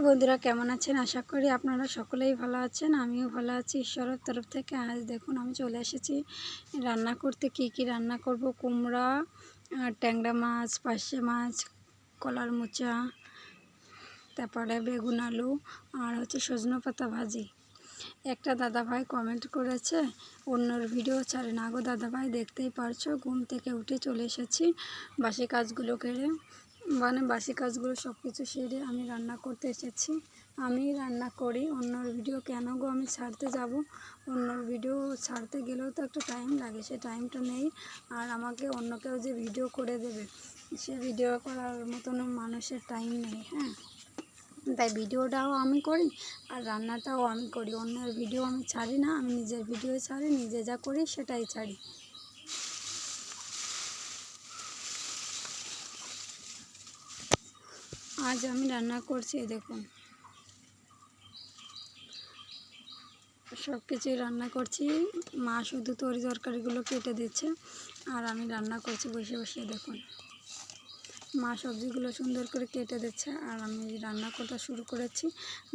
High বন্ধুরা, কেমন আছেন? আশা করি আপনারা সকলেই ভালো আছেন, আমিও ভালো আছি। ঈশ্বরের তরফ থেকে আজ দেখুন আমি চলে এসেছি। রান্না করতে কি কি রান্না করব? কুমড়া ট্যাংরা মাছ, পার্শে মাছ, কলার মোচা, তারপরে বেগুন আলু, আর হচ্ছে সজনে পাতা ভাজি। একটা দাদাভাই কমেন্ট করেছে, অন্যর ভিডিও ছাড়ে না গো দাদাভাই, দেখতেই পারছ, ঘুম থেকে উঠে চলে এসেছি বাসি কাজগুলো কেড়ে মানে বাসি কাজগুলো সব কিছু সেরে আমি রান্না করতে এসেছি। আমি রান্না করি, অন্যর ভিডিও কেন গো আমি ছাড়তে যাব? অন্যর ভিডিও ছাড়তে গেলেও তো একটা টাইম লাগে, সে টাইমটা নেই। আর আমাকে অন্য কেউ যে ভিডিও করে দেবে, সে ভিডিও করার মতন মানুষের টাইম নেই হ্যাঁ? তাই ভিডিওটাও আমি করি, আর রান্নাটাও আমি করি। অন্যের ভিডিও আমি ছাড়ি না, আমি নিজের ভিডিও ছাড়ি, নিজে যা করি সেটাই ছাড়ি। আজ আমি রান্না করছি দেখুন। সব কিছুই রান্না করছি। মা শুধু তরি তরকারিগুলো কেটে দিচ্ছে, আর আমি রান্না করছি বসে বসে, দেখুন। মা সবজিগুলো সুন্দর করে কেটে দিচ্ছে, আর আমি রান্না করা শুরু করেছি।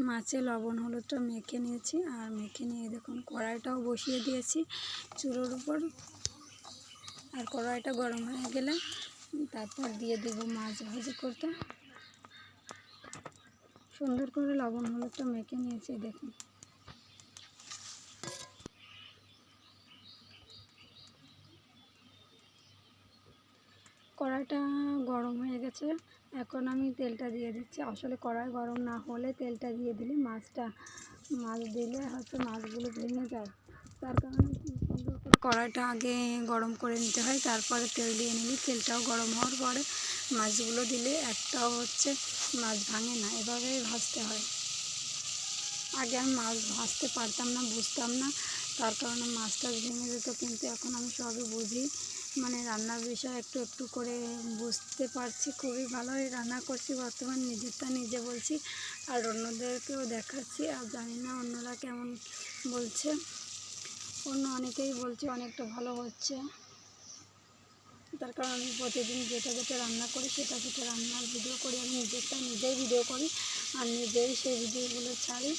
মাছে লবণ হলুদটা মেখে নিয়েছি, আর মেখে নিয়ে দেখুন, কড়াইটাও বসিয়ে দিয়েছি চুলোর উপর। আর কড়াইটা গরম হয়ে গেলে তারপর দিয়ে দেবো মাছ ভাজি করতে। সুন্দর করে লবণ হলুদটা মেখে নিয়েছি দেখুন। কড়াইটা গরম হয়ে গেছে। এখন আমি তেলটা দিয়ে দিচ্ছি। আসলে কড়াই গরম না হলে তেলটা দিয়ে দিলে মাছটা, মাছ দিলে হয়তো মাছগুলো ভেঙে যায়। তার কারণে কড়াইটা আগে গরম করে নিতে হয়, তারপরে তেল দিয়ে নিলে তেলটাও গরম হওয়ার পরে মাছগুলো দিলে একটাও হচ্ছে মাছ ভাঙে না, এভাবেই ভাজতে হয়। আগে আমি মাছ ভাজতে পারতাম না, বুঝতাম না, তার কারণে মাছটা ভেঙে যেত, কিন্তু এখন আমি সবই বুঝি। মানে রান্নার বিষয় একটু একটু করে বুঝতে পারছি, খুবই ভালোই রান্না করছি, বর্তমান নিজেরটা নিজে বলছি, আর অন্যদেরকেও দেখাচ্ছি, আর জানি না অন্যরা কেমন বলছে। অন্য অনেকেই বলছে অনেকটা ভালো হচ্ছে। তার কারণ আমি প্রতিদিন যেটা যেটা রান্না করি সেটা সেটা রান্নার ভিডিও করি, আমি নিজেরটা নিজেই ভিডিও করি আর নিজেই সেই ভিডিওগুলো ছাড়ি।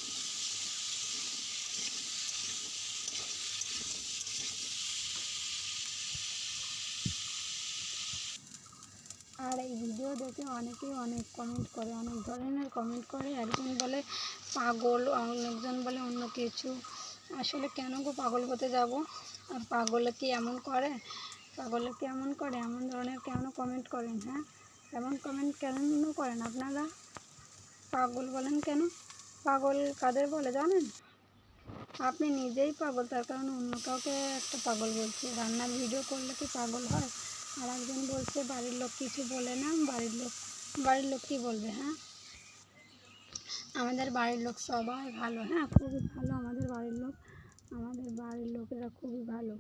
আর এই ভিডিও দেখে অনেকেই অনেক কমেন্ট করে, অনেক ধরনের কমেন্ট করে। একজন বলে পাগল, অনেকজন বলে অন্য কিছু। আসলে কেন গো পাগল হতে যাব? আর পাগলে কি এমন করে? পাগলে কি এমন করে? এমন ধরনের কেন কমেন্ট করেন হ্যাঁ? এমন কমেন্ট কেন করেন আপনারা? পাগল বলেন কেন? পাগল কাদের বলে জানেন? আপনি নিজেই পাগল, তার কারণে অন্য কাউকে একটা পাগল বলছে। রান্নার ভিডিও করলে কি পাগল হয়? আর একজন বলছে, বাড়ির লোক কিছু বলে না, বাড়ির লোক বাড়ির লোক কী বলবে হ্যাঁ? আমাদের বাড়ির লোক সবাই ভালো হ্যাঁ? খুবই ভালো আমাদের বাড়ির লোক, আমাদের বাড়ির লোকেরা খুবই ভালো।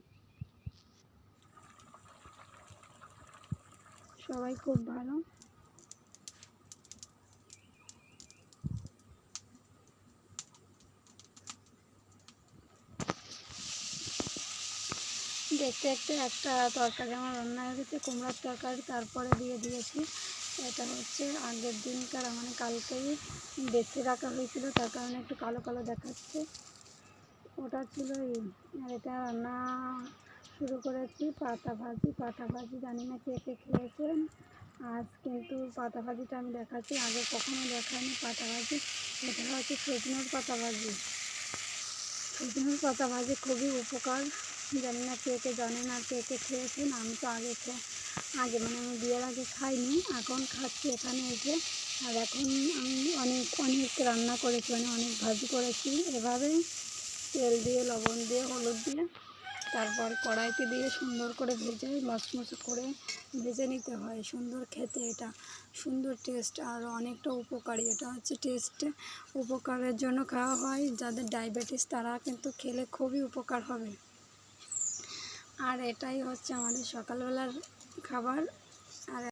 সবাই খুব ভালো। দেখতে দেখতে একটা তরকারি আমার রান্না হয়ে গেছে, কুমড়ার তরকারি তারপরে দিয়ে দিয়েছি। এটা হচ্ছে আগের দিনকার মানে কালকেই বেশি রাখা হয়েছিল, তার কারণে একটু কালো কালো দেখাচ্ছে। ওটা ছিল এই, আর এটা রান্না শুরু করেছি, পাতা ভাজি পাতা ভাজি জানি না কে কে খেয়েছেন। আজ কিন্তু পাতা ভাজিটা আমি দেখাচ্ছি, আগে কখনো দেখাইনি পাতা ভাজি। এটা হচ্ছে সজনের পাতা ভাজি। সজনের পাতা ভাজি খুবই উপকার, জানি না কে কে জানে না কে কে খেয়েছেন, আমি তো আগে আগে মানে আমি বিয়ের আগে খাইনি, এখন খাচ্ছি এখানে এসে। আর এখন আমি অনেক অনেক রান্না করেছি মানে অনেক ভাজি করেছি, এভাবেই তেল দিয়ে, লবণ দিয়ে, হলুদ দিয়ে, তারপর কড়াইতে দিয়ে সুন্দর করে ভেজে মচমচ করে ভেজে নিতে হয়। সুন্দর খেতে এটা, সুন্দর টেস্ট আর অনেকটা উপকারী। এটা হচ্ছে টেস্ট উপকারের জন্য খাওয়া হয়। যাদের ডায়াবেটিস তারা কিন্তু খেলে খুবই উপকার হবে। আর এটাই হচ্ছে আমাদের সকালবেলার খাবার।